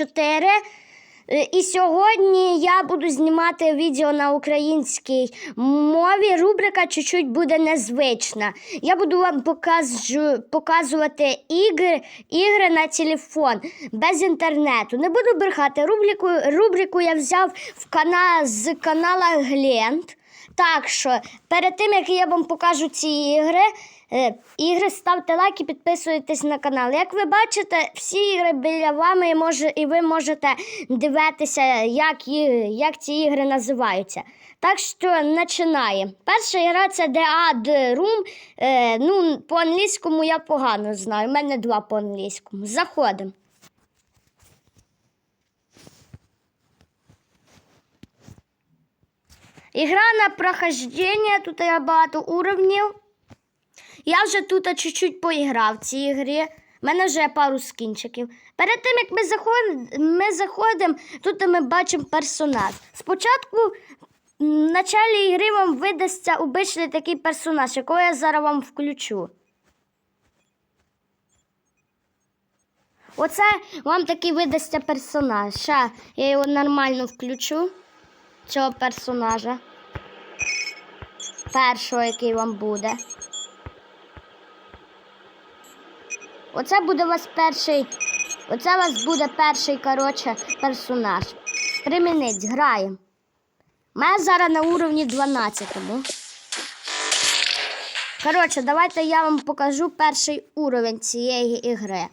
4. Е, І сьогодні я буду знімати відео на українській мові. Рубрика чуть-чуть буде незвична. Я буду вам покажу, показувати ігри, ігри на телефон без інтернету. Не буду брехати. Рубрику, рубрику я взяв в кана, з канала Глент. Так що перед тим як я вам покажу ці ігри, ігри ставте лайк і підписуйтесь на канал. Як ви бачите, всі ігри біля вами може, і ви можете дивитися, як, як ці ігри називаються. Так що починаємо. Перша гра це The Ad Room. Е, ну, по-англійському я погано знаю. У мене два по-англійському. Заходимо. Ігра на прохождення, тут є багато уровнів. Я вже тут чуть-чуть поіграв в цій ігрі. У мене вже пару скінчиків. Перед тим, як ми заходимо, ми заходимо, тут ми бачимо персонаж. Спочатку в началі ігри вам видасться обичний такий персонаж, якого я зараз вам включу. Оце вам такий видасться персонаж. Ще я його нормально включу цього персонажа. Першого, який вам буде. Оце буде у вас перший. Оце у вас буде перший, коротше, персонаж. Примінить, граємо. У мене зараз на уровні 12. Коротше, давайте я вам покажу перший уровень цієї ігри.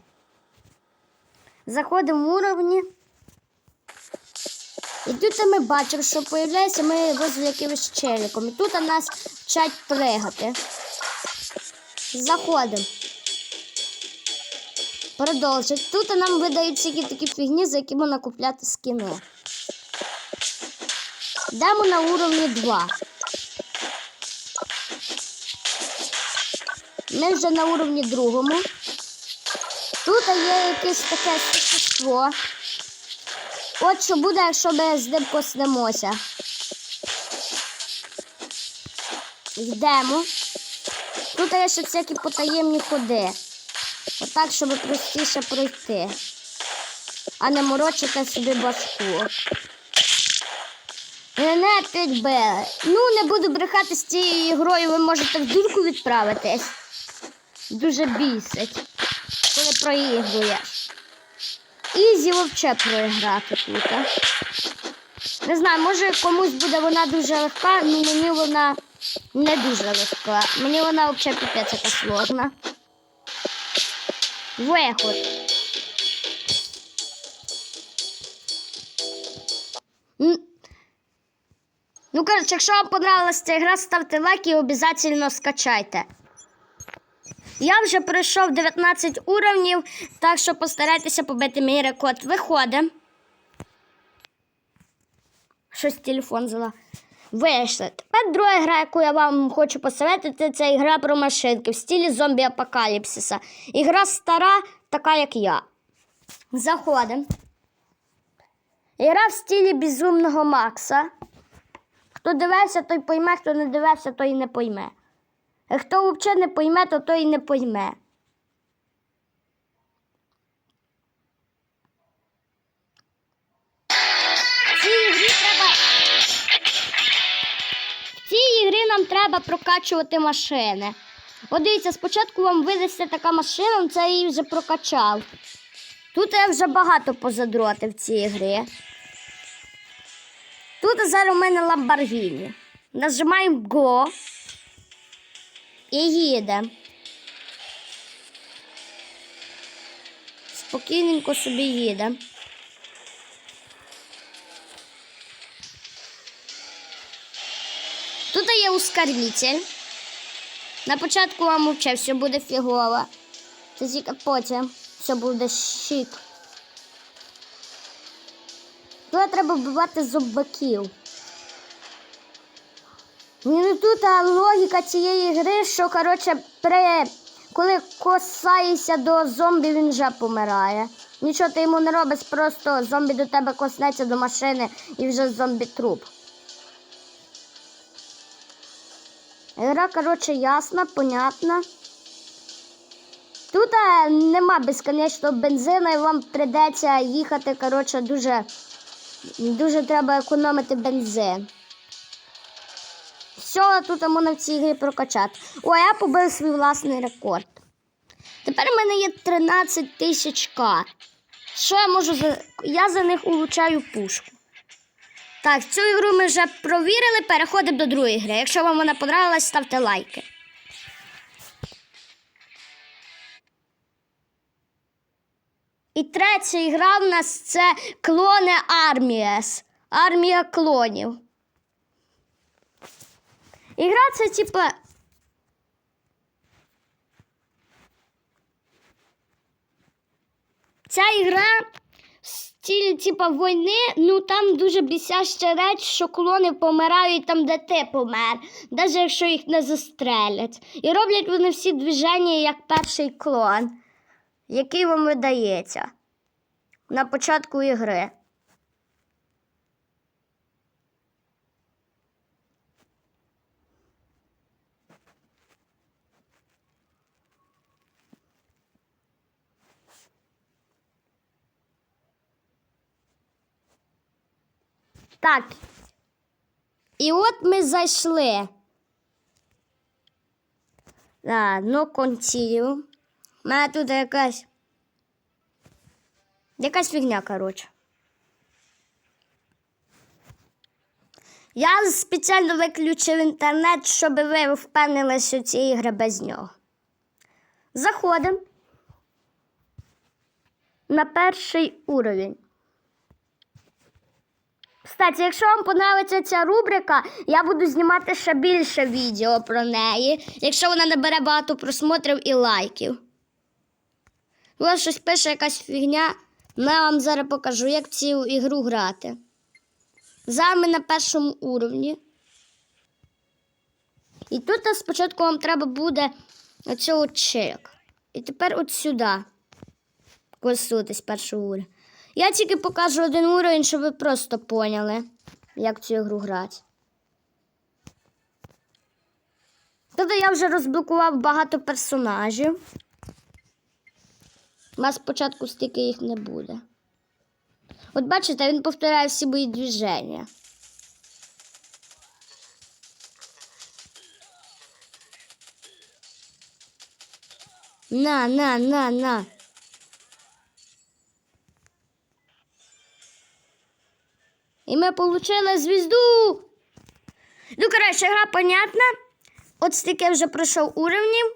Заходимо в уровні. І тут ми бачимо, що появляється ми возле якимось челіком. І тут у нас вчать пригати. Заходимо. Продовжить. Тут нам видають всякі такі фігні, за які можна купляти скіни. Йдемо на уровні 2. Ми вже на уровні другому. Тут є якесь таке существо. От що буде, якщо ми з ним коснемося. Йдемо. Тут є ще всякі потаємні ходи. Отак, щоб простіше пройти. А не морочити собі башку. Мене підбили. Ну, не буду брехати з цією ігрою, ви можете в дурку відправитись. Дуже бісить, коли проігруєш. Ізі вовче проіграти тут. Не знаю, може комусь буде вона дуже легка, але мені вона не дуже легка. Мені вона взагалі піпець яка сложна. Виход. Ну, коротше, якщо вам понравилась ця гра, ставте лайк і обов'язково скачайте. Я вже пройшов 19 уровнів, так що постарайтеся побити мій рекорд. Виходимо. Щось телефон взяла. Вийшли. Тепер друга гра, яку я вам хочу посоветувати, це ігра про машинки в стилі зомбі апокаліпсиса. Ігра стара, така як я. Заходимо. Ігра в стилі безумного Макса. Хто дивився, той пойме, хто не дивився, той не пойме. А хто взагалі не пойме, то той не пойме. Треба прокачувати машини. От дивіться, спочатку вам видасться така машина, це я її вже прокачав. Тут я вже багато позадротив цій грі. Тут зараз у мене Lamborghini. Нажимаємо Go і їдемо. Спокійненько собі їдемо. Ускоритель. На початку вам взагалі все буде фігово. Це тільки потім все буде щит. Тут треба вбивати зомбаків. Ну тут логіка цієї гри, що коротше, при... коли косаєшся до зомбі, він вже помирає. Нічого ти йому не робиш, просто зомбі до тебе коснеться до машини і вже зомбі труп. Гра, коротше, ясна, понятна. Тут е, нема безконечного бензину, і вам прийдеться їхати. Коротше, дуже, дуже треба економити бензин. Все, тут можна в цій грі прокачати. О, я побив свій власний рекорд. Тепер в мене є 13 тисяч К. Що я можу за. Я за них улучшаю пушку. Так, цю ігру ми вже провірили, переходимо до другої гри. Якщо вам вона понравилась, ставте лайки. І третя ігра в нас це клони Арміес. Армія клонів. Ігра це типа. Ця ігра в стилі типа війни, ну там дуже бісяща реч, що клони помирають там, де ти помер, навіть якщо їх не застрелять. І роблять вони всі движення як перший клон, який вам видається на початку ігри. Так. І от ми зайшли. А, ну, continue. У мене тут якась. Якась фігня, коротше. Я спеціально виключив інтернет, щоб ви впевнилися, що ці ігри без нього. Заходимо на перший уровень. Кстати, якщо вам подобається ця рубрика, я буду знімати ще більше відео про неї, якщо вона набере багато просмотрів і лайків. Ось щось пише якась фігня. Ну, Я вам зараз покажу, як цю ігру грати. Зараз ми на першому уровні. І тут спочатку вам треба буде оцього чек. І тепер от сюди. Користуватись першого уровня. Я тільки покажу один уровень, щоб ви просто поняли, як цю ігру грати. Тобто я вже розблокував багато персонажів. У нас спочатку стільки їх не буде. От бачите, він повторяє всі мої движення. На, на, на, на. І ми отримали звізду. Ну, коротше, гра понятна. От стільки вже пройшов уровнів.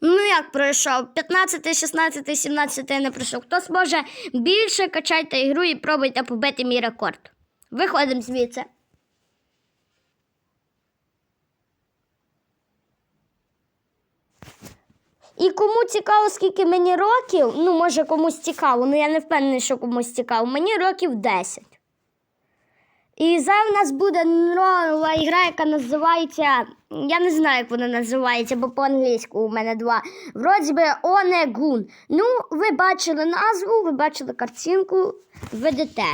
Ну, як пройшов? 15, 16, 17 не пройшов. Хто зможе більше качайте ігру і пробуйте побити мій рекорд. Виходимо звідси. І кому цікаво, скільки мені років, ну, може комусь цікаво, ну я не впевнений, що комусь цікаво. Мені років 10. І зараз в нас буде нова ігра, яка називається. Я не знаю, як вона називається, бо по-англійську у мене два. Вроді би Онегун. Ну, ви бачили назву, ви бачили картинку, ведете.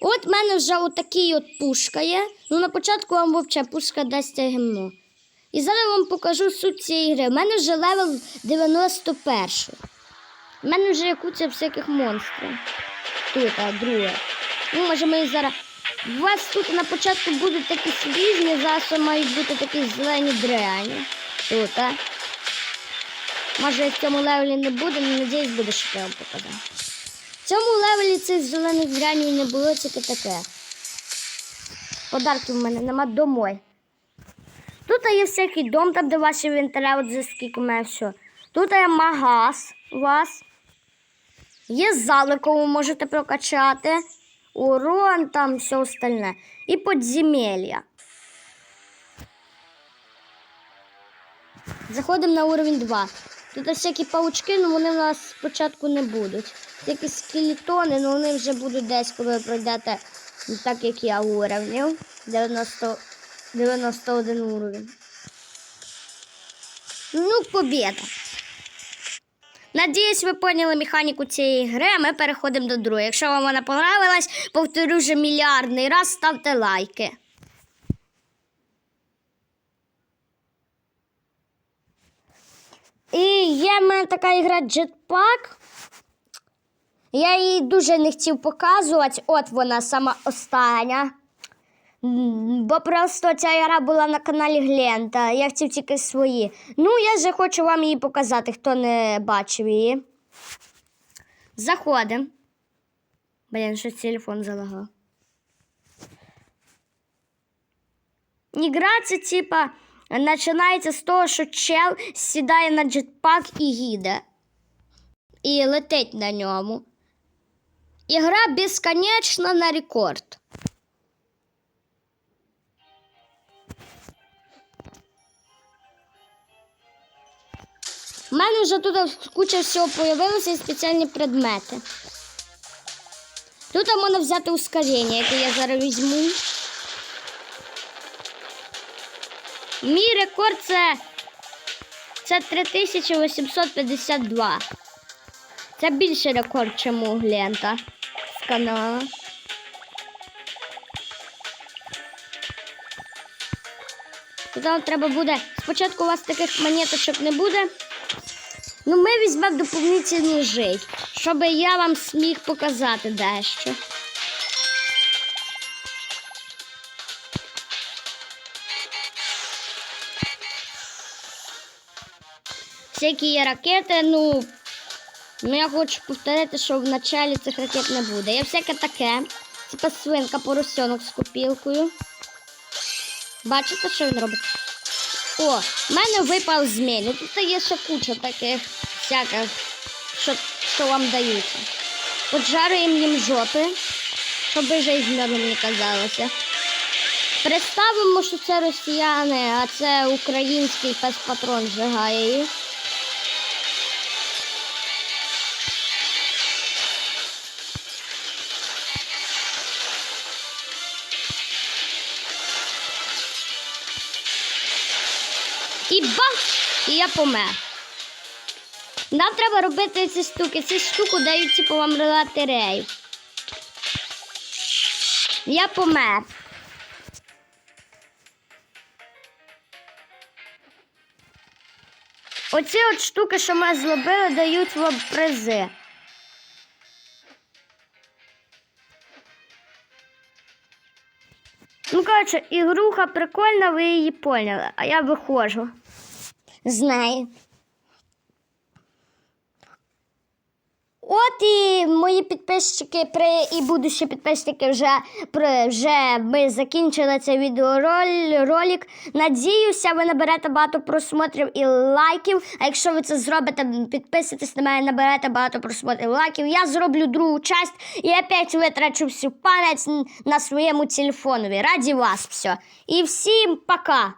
От в мене вже отакий от пушка є. Ну, на початку вам вовче пушка дасть гімно. І зараз вам покажу суть цієї гри. У мене вже левел 91. У мене вже куча всяких монстрів. Тут, а друге. Ну, може, ми зараз. У вас тут на початку будуть такі свіжні, зараз мають бути такі зелені дряні. Тут, а. Може, в цьому левелі не буде, але надіюсь, буде, що я вам показав. В цьому левелі цих зелених дрянів не було, тільки таке. Подарків в мене нема домой. Тут є всякий дом, там, де ваші інвентаря, от за скільки мене все. Тут є магаз у вас. Є зал, якого ви можете прокачати. Урон, там все остальне. І подземелья. Заходимо на уровень 2. Тут всякі паучки, але вони в нас спочатку не будуть. Такі скелетони, але вони вже будуть десь, коли ви пройдете ну, так, як я уровнів. 90, 91 уровень. Ну, побіда. Надіюсь, ви поняли механіку цієї гри, ми переходимо до другої. Якщо вам вона понравилась, повторю вже мільярдний раз, ставте лайки. І є в мене така ігра Jetpack. Я її дуже не хотів показувати. От вона сама остання. Бо просто ця гра була на каналі Глента. Я хотів тільки свої. Ну, я вже хочу вам її показати, хто не бачив її. Заходимо. Блін, щось телефон залагав. Ігра це типа починається з того, що чел сідає на джетпак і їде. І летить на ньому. Ігра безконечна на рекорд. У мене вже тут куча всього появилося і спеціальні предмети. Тут можна взяти ускорення, яке я зараз візьму. Мій рекорд це, це 3852. Це більший рекорд, ніж у Глента з каналу. Тут треба буде. Спочатку у вас таких монеточок не буде. Ну, ми візьмемо доповнительний жить, щоб я вам зміг показати дещо. Всякі є ракети, ну, ну я хочу повторити, що в началі цих ракет не буде. Є всяке таке, типа свинка поросенок з копілкою. Бачите, що він робить? О, в мене випав змій. Ну тут є ще куча таких всяких, що, що вам даються. Поджарюємо їм жопи, щоб жить миром не казалося. Представимо, що це росіяни, а це український пес-патрон зжигає їх. І бах! І я помер. Нам треба робити ці штуки. Ці штуки дають типу вам лотерею. Я помер. Оці от штуки, що ми зробили, дають вам призи. Ну, коротше, ігруха прикольна, ви її поняли, а я виходжу. Знаю. От і мої підписчики при і будущі підписники вже при вже ми закінчили цей відеоролик. Надіюся, ви наберете багато просмотрів і лайків. А якщо ви це зробите, підписуйтесь на мене, наберете багато просмотрів і лайків. Я зроблю другу часть і опять витрачу всю пам'ять на своєму телефонові. Раді вас все. І всім пока!